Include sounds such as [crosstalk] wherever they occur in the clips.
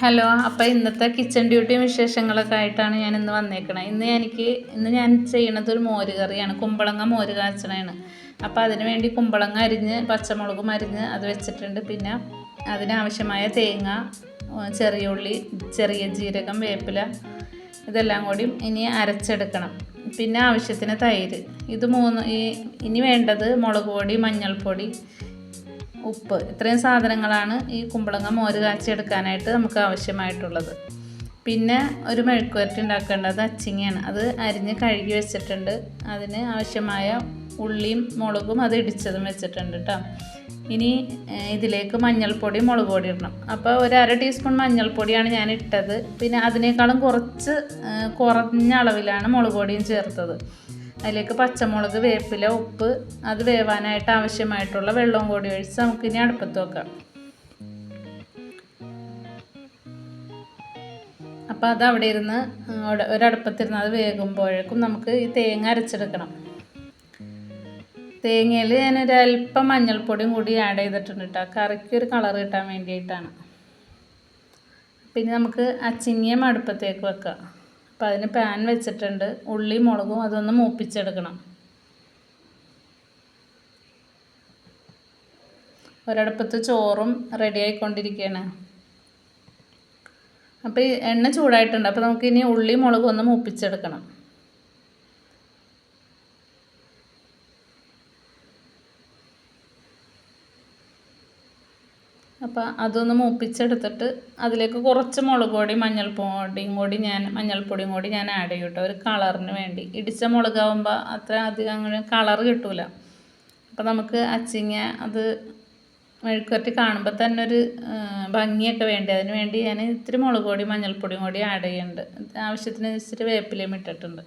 Hello അപ്പോൾ ഇന്നത്തെ kitchen ഡ്യൂട്ടിയും വിശേഷങ്ങളൊക്കെ ആയിട്ടാണ് ഞാൻ ഇന്ന് വന്നേക്കണത് ഇന്ന് എനിക്ക് ഇന്ന് ഞാൻ ചെയ്യണത് ഒരു മോര് കറിയാണ് കുമ്പളങ്ങ മോര് കാച്ചണയാണ് അപ്പോൾ അതിന് വേണ്ടി കുമ്പളങ്ങ അരിഞ്ഞ് പച്ചമുളകും അരിഞ്ഞ് അത് വെച്ചിട്ടുണ്ട്. പിന്നെ അതിനാവശ്യമായ തേങ്ങ ചെറിയ ഉള്ളി ചെറിയ ജീരകം വേപ്പില ഇതെല്ലാം കൂടി ഇനി അരച്ചെടുക്കണം. പിന്നെ ആവശ്യത്തിന് തൈര്. ഇത് മൂന്ന് ഈ ഇനി വേണ്ടത് മുളക് പൊടി മഞ്ഞൾപ്പൊടി ഉപ്പ്. ഇത്രയും സാധനങ്ങളാണ് ഈ കുമ്പളങ്ങ മോര് കാച്ചിയെടുക്കാനായിട്ട് നമുക്ക് ആവശ്യമായിട്ടുള്ളത്. പിന്നെ ഒരു മെഴുക്കുവരട്ടി ഉണ്ടാക്കേണ്ടത് അച്ചിങ്ങയാണ്. അത് അരിഞ്ഞ് കഴുകി വെച്ചിട്ടുണ്ട്. അതിന് ആവശ്യമായ ഉള്ളിയും മുളകും അത് ഇടിച്ചതും വെച്ചിട്ടുണ്ട് കേട്ടോ ഇനി ഇതിലേക്ക് മഞ്ഞൾപ്പൊടി മുളക് പൊടി ഇടണം. അപ്പോൾ ഒരു അര ടീസ്പൂൺ മഞ്ഞൾപ്പൊടിയാണ് ഞാൻ ഇട്ടത്. പിന്നെ അതിനേക്കാളും കുറച്ച് കുറഞ്ഞ അളവിലാണ് മുളക് പൊടിയും ചേർത്തത്. അതിലേക്ക് പച്ചമുളക് വേപ്പില ഉപ്പ് അത് വേവാനായിട്ട് ആവശ്യമായിട്ടുള്ള വെള്ളവും കൂടി ഒഴിച്ച് നമുക്കിനി അടുപ്പത്ത് വെക്കാം. അപ്പോൾ അത് അവിടെ ഇരുന്ന് ഒരടുപ്പത്തിരുന്ന് അത് വേകുമ്പോഴേക്കും നമുക്ക് ഈ തേങ്ങ അരച്ചെടുക്കണം. തേങ്ങയിൽ ഞാനൊരു അല്പം മഞ്ഞൾപ്പൊടിയും കൂടി ആഡ് ചെയ്തിട്ടുണ്ട് കേട്ടോ. കറിക്ക് ഒരു കളർ കിട്ടാൻ വേണ്ടിയിട്ടാണ്. പിന്നെ നമുക്ക് അച്ചിങ്ങിയം അടുപ്പത്തേക്ക് വെക്കാം. അപ്പോൾ അതിന് പാൻ വെച്ചിട്ടുണ്ട് ഉള്ളി മുളകും അതൊന്ന് മൂപ്പിച്ചെടുക്കണം. ഒരടുപ്പത്ത് ചോറും റെഡി ആയിക്കൊണ്ടിരിക്കുകയാണ് അപ്പോൾ ഈ എണ്ണ ചൂടായിട്ടുണ്ട് അപ്പോൾ നമുക്കിനി ഉള്ളി മുളകും ഒന്ന് മൂപ്പിച്ചെടുക്കണം. അപ്പോൾ അതൊന്ന് മൂപ്പിച്ചെടുത്തിട്ട് അതിലേക്ക് കുറച്ച് മുളക് പൊടി മഞ്ഞൾപ്പൊടിയും കൂടി ഞാൻ മഞ്ഞൾപ്പൊടിയും കൂടി ഞാൻ ആഡ് ചെയ്യും കേട്ടോ ഒരു കളറിന് വേണ്ടി. ഇടിച്ച മുളകാവുമ്പോൾ അത്ര അധികം അങ്ങനെ കളർ കിട്ടൂല. അപ്പോൾ നമുക്ക് അച്ചിങ്ങ അത് മെഴുക്കുവരട്ടി കാണുമ്പോൾ തന്നെ ഒരു ഭംഗിയൊക്കെ വേണ്ടി? അതിന് വേണ്ടി ഞാൻ ഇത്തിരി മുളക് പൊടി മഞ്ഞൾപ്പൊടിയും കൂടി ആഡ് ചെയ്യുന്നുണ്ട് ആവശ്യത്തിന് ഇച്ചിരി വേപ്പിലയും ഇട്ടിട്ടുണ്ട്.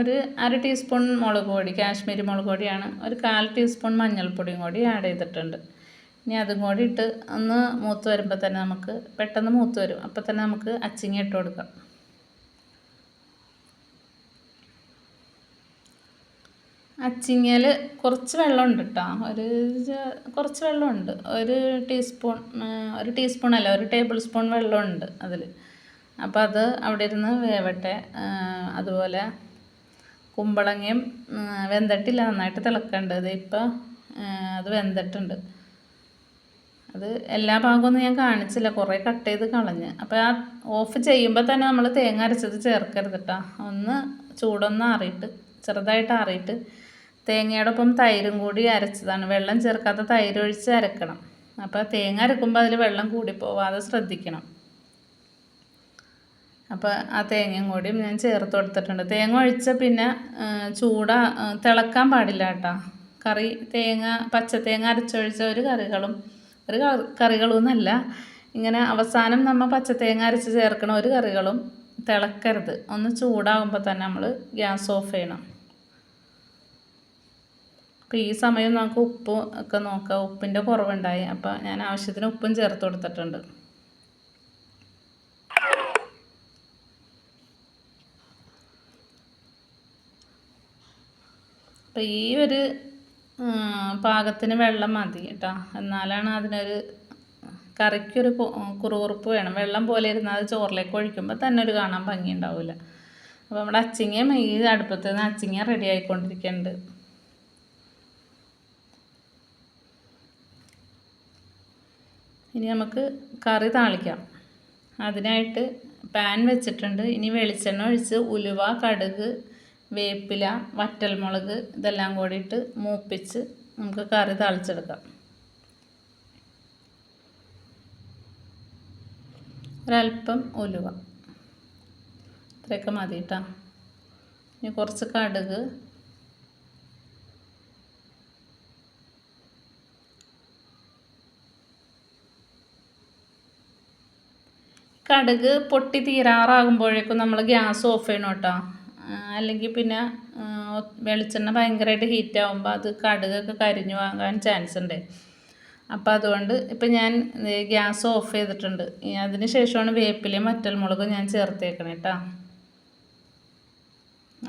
ഒരു അര ടീസ്പൂൺ മുളക് പൊടി കാശ്മീരി മുളക് പൊടിയാണ്. ഒരു കാൽ ടീസ്പൂൺ മഞ്ഞൾപ്പൊടിയും കൂടി ആഡ് ചെയ്തിട്ടുണ്ട്. ഇനി അതും കൂടി ഇട്ട് ഒന്ന് മൂത്ത് വരുമ്പോൾ തന്നെ നമുക്ക് പെട്ടെന്ന് മൂത്ത് വരും. അപ്പോൾ തന്നെ നമുക്ക് അച്ചിങ്ങ ഇട്ട് കൊടുക്കാം. അച്ചിങ്ങയിൽ കുറച്ച് വെള്ളമുണ്ട് കേട്ടോ ഒരു കുറച്ച് വെള്ളമുണ്ട്. ഒരു ടീസ്പൂൺ ഒരു ടീസ്പൂൺ അല്ല ഒരു ടേബിൾ സ്പൂൺ വെള്ളമുണ്ട് അതിൽ അപ്പോൾ അത് അവിടെ ഇരുന്ന് വേവട്ടെ അതുപോലെ കുമ്പളങ്ങയും വെന്തിട്ടില്ല. നന്നായിട്ട് തിളക്കേണ്ടത് ഇപ്പോൾ അത് വെന്തിട്ടുണ്ട്. അത് എല്ലാ ഭാഗമൊന്നും ഞാൻ കാണിച്ചില്ല. കുറേ കട്ട് ചെയ്ത് കളഞ്ഞ്. അപ്പോൾ ആ ഓഫ് ചെയ്യുമ്പോൾ തന്നെ നമ്മൾ തേങ്ങ അരച്ചത് ചേർക്കരുത് കേട്ടോ ഒന്ന് ചൂടൊന്ന് ആറിയിട്ട് ചെറുതായിട്ട് ആറിയിട്ട് തേങ്ങയുടെ ഒപ്പം തൈരും കൂടി അരച്ചതാണ്. വെള്ളം ചേർക്കാത്ത തൈരൊഴിച്ച് അരക്കണം. അപ്പോൾ തേങ്ങ അരക്കുമ്പോൾ അതിൽ വെള്ളം കൂടി പോവാതെ ശ്രദ്ധിക്കണം. അപ്പോൾ ആ തേങ്ങയും കൂടിയും ഞാൻ ചേർത്ത് കൊടുത്തിട്ടുണ്ട്. തേങ്ങ ഒഴിച്ച പിന്നെ ചൂട തിളക്കാൻ പാടില്ല കേട്ടോ. കറി തേങ്ങ പച്ച തേങ്ങ അരച്ചൊഴിച്ച ഒരു കറികളും ഒരു കറികളും എന്നല്ല ഇങ്ങനെ അവസാനം നമ്മൾ പച്ച തേങ്ങ അരച്ച് ചേർക്കണ ഒരു കറികളും തിളക്കരുത്. ഒന്ന് ചൂടാകുമ്പോൾ തന്നെ നമ്മൾ ഗ്യാസ് ഓഫ് ചെയ്യണം. അപ്പോൾ ഈ സമയം നമുക്ക് ഉപ്പ് ഒക്കെ നോക്കാം. ഉപ്പിന്റെ കുറവുണ്ടായി. അപ്പോൾ ഞാൻ ആവശ്യത്തിന് ഉപ്പും ചേർത്ത് കൊടുത്തിട്ടുണ്ട്. അപ്പോൾ ഈ ഒരു പാകത്തിന് വെള്ളം മതി കേട്ടോ. എന്നാലാണ് അതിനൊരു കറിക്കൊരു കുറുകുറുപ്പ് വേണം. വെള്ളം പോലെ ഇരുന്നാൽ അത് ചോറിലേക്ക് ഒഴിക്കുമ്പോൾ തന്നെ ഒരു കാണാൻ ഭംഗി ഉണ്ടാവില്ല അപ്പോൾ നമ്മുടെ അച്ചിങ്ങയും ഈ അടുപ്പത്ത് നിന്ന് അച്ചിങ്ങ റെഡി ആയിക്കൊണ്ടിരിക്കുന്നുണ്ട് ഇനി നമുക്ക് കറി താളിക്കാം. അതിനായിട്ട് പാൻ വെച്ചിട്ടുണ്ട്. ഇനി വെളിച്ചെണ്ണ ഒഴിച്ച് ഉലുവ കടുക് വേപ്പില വറ്റൽമുളക് ഇതെല്ലാം കൂടിയിട്ട് മൂപ്പിച്ച് നമുക്ക് കറി തളിച്ചെടുക്കാം. ഒരല്പം ഉലുവ. ഇത്രയൊക്കെ മതി കേട്ടോ ഇനി കുറച്ച് കടുക്. കടുക് പൊട്ടി തീരാറാകുമ്പോഴേക്കും നമ്മൾ ഗ്യാസ് ഓഫ് ചെയ്യണം കേട്ടോ. അല്ലെങ്കിൽ പിന്നെ വെളിച്ചെണ്ണ ഭയങ്കരമായിട്ട് ഹീറ്റ് ആകുമ്പോൾ അത് കടുകൊക്കെ കരിഞ്ഞു വാങ്ങാൻ ചാൻസ് ഉണ്ട് അപ്പോൾ അതുകൊണ്ട് ഇപ്പം ഞാൻ ഗ്യാസ് ഓഫ് ചെയ്തിട്ടുണ്ട്. അതിന് ശേഷമാണ് വേപ്പിലയും വറ്റൽമുളകും ഞാൻ ചേർത്തേക്കണേ കേട്ടോ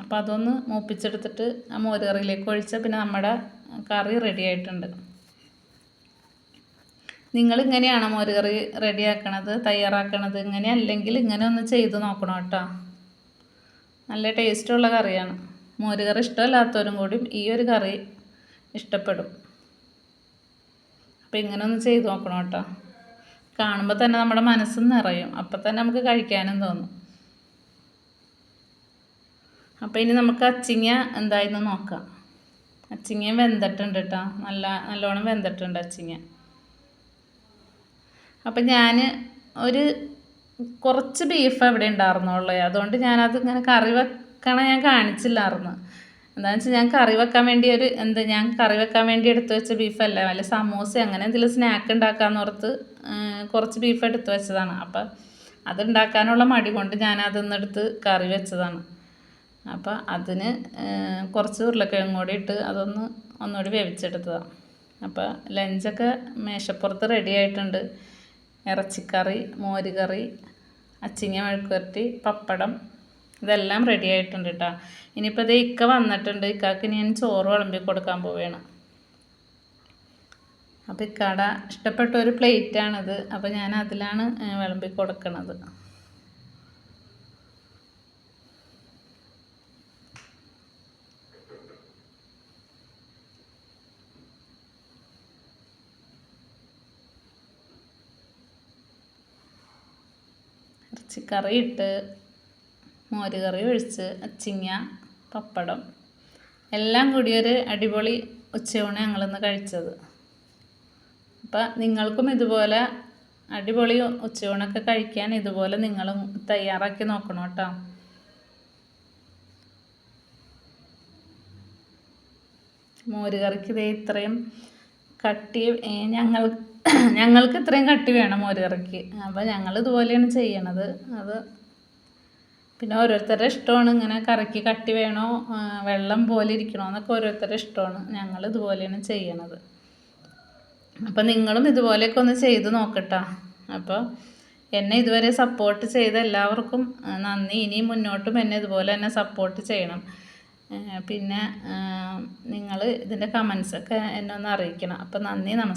അപ്പോൾ അതൊന്ന് മൂപ്പിച്ചെടുത്തിട്ട് ആ മോര് കറിയിലേക്ക് ഒഴിച്ചാൽ പിന്നെ നമ്മുടെ കറി റെഡി ആയിട്ടുണ്ട്. നിങ്ങൾ ഇങ്ങനെയാണോ മോരുകറി റെഡിയാക്കണത് തയ്യാറാക്കണത്? ഇങ്ങനെ അല്ലെങ്കിൽ ഇങ്ങനെ ഒന്ന് ചെയ്ത് നോക്കണം കേട്ടോ നല്ല ടേസ്റ്റുള്ള കറിയാണ്. മോരുകറി ഇഷ്ടമല്ലാത്തവരും കൂടി ഈ ഒരു കറി ഇഷ്ടപ്പെടും. അപ്പോൾ ഇങ്ങനെ ഒന്ന് ചെയ്ത് നോക്കണം കേട്ടോ. കാണുമ്പോൾ തന്നെ നമ്മുടെ മനസ്സും നിറയും. അപ്പം തന്നെ നമുക്ക് കഴിക്കാനും തോന്നും. അപ്പോൾ ഇനി നമുക്ക് അച്ചിങ്ങ എന്തായെന്ന് നോക്കാം. അച്ചിങ്ങ വെന്തിട്ടുണ്ട് കേട്ടോ. നല്ല നല്ലോണം വെന്തിട്ടുണ്ട് അച്ചിങ്ങ. അപ്പം ഞാൻ ഒരു കുറച്ച് ബീഫ് അവിടെ ഉണ്ടായിരുന്നുള്ളൂ. അതുകൊണ്ട് ഞാനത് ഇങ്ങനെ കറി വെക്കണ ഞാൻ കാണിച്ചില്ലായിരുന്നു. എന്താണെന്ന് വെച്ചാൽ ഞാൻ കറി വെക്കാൻ വേണ്ടി ഒരു എന്ത് ഞാൻ കറി വെക്കാൻ വേണ്ടി എടുത്തു വെച്ച ബീഫല്ല വല്ല സമൂസ അങ്ങനെ എന്തെങ്കിലും സ്നാക്ക് ഉണ്ടാക്കാമെന്ന് ഓർത്ത് കുറച്ച് ബീഫ് എടുത്തു വെച്ചതാണ്. അപ്പം അതുണ്ടാക്കാനുള്ള മടി കൊണ്ട് ഞാൻ അതൊന്നെടുത്ത് കറി വെച്ചതാണ്. അപ്പം അതിന് കുറച്ച് ഉരുളക്കിഴങ്ങ് കൂടി ഇട്ട് അതൊന്ന് ഒന്നുകൂടി വേവിച്ചെടുത്തതാണ് അപ്പോൾ ലഞ്ചൊക്കെ മേശപ്പുറത്ത് റെഡി ആയിട്ടുണ്ട്. ഇറച്ചിക്കറി മോരുകറി അച്ചിങ്ങ മെഴുക്കുവരട്ടി പപ്പടം ഇതെല്ലാം റെഡി ആയിട്ടുണ്ട് കേട്ടോ ഇനിയിപ്പോൾ ഇത് ഇക്ക വന്നിട്ടുണ്ട്. ഇക്കാക്ക് ഞാൻ ചോറ് വിളമ്പി കൊടുക്കാൻ പോവുകയാണ് അപ്പോൾ ഇക്കാട ഇഷ്ടപ്പെട്ട ഒരു പ്ലേറ്റാണിത് അപ്പോൾ ഞാൻ അതിലാണ് വിളമ്പി കൊടുക്കണത്. ഇറച്ചിക്കറി ഇട്ട് മോര് കറി ഒഴിച്ച് അച്ചിങ്ങ പപ്പടം എല്ലാം കൂടി ഒരു അടിപൊളി ഉച്ചയൂണ് ഞങ്ങളിന്ന് കഴിച്ചത്. അപ്പം നിങ്ങൾക്കും ഇതുപോലെ അടിപൊളി ഉച്ചയൂണൊക്കെ കഴിക്കാൻ ഇതുപോലെ നിങ്ങൾ തയ്യാറാക്കി നോക്കണം കേട്ടോ. മോര് കറിക്ക് ഇതേ ഇത്രയും കട്ടി ഞങ്ങൾ [clears throat] ഞങ്ങൾക്ക് ഇത്രയും കട്ടി വേണം മോര് കറിക്ക് അപ്പോൾ ഞങ്ങൾ ഇതുപോലെയാണ് ചെയ്യണത്. അത് പിന്നെ ഓരോരുത്തരുടെ ഇഷ്ടമാണ് ഇങ്ങനെ കറക്കി കട്ടി വേണോ വെള്ളം പോലെ ഇരിക്കണോ എന്നൊക്കെ ഓരോരുത്തരുടെ ഇഷ്ടമാണ്. ഞങ്ങൾ ഇതുപോലെയാണ് ചെയ്യണത്. അപ്പോൾ നിങ്ങളും ഇതുപോലെയൊക്കെ ഒന്ന് ചെയ്ത് നോക്കട്ടോ. അപ്പോൾ എന്നെ ഇതുവരെ സപ്പോർട്ട് ചെയ്ത എല്ലാവർക്കും നന്ദി. ഇനി മുന്നോട്ടും എന്നെ ഇതുപോലെ തന്നെ സപ്പോർട്ട് ചെയ്യണം. പിന്നെ നിങ്ങൾ ഇതിന്റെ കമൻസൊക്കെ എന്നെ ഒന്ന് അറിയിക്കണം. അപ്പോൾ നന്ദി നമസ്കാരം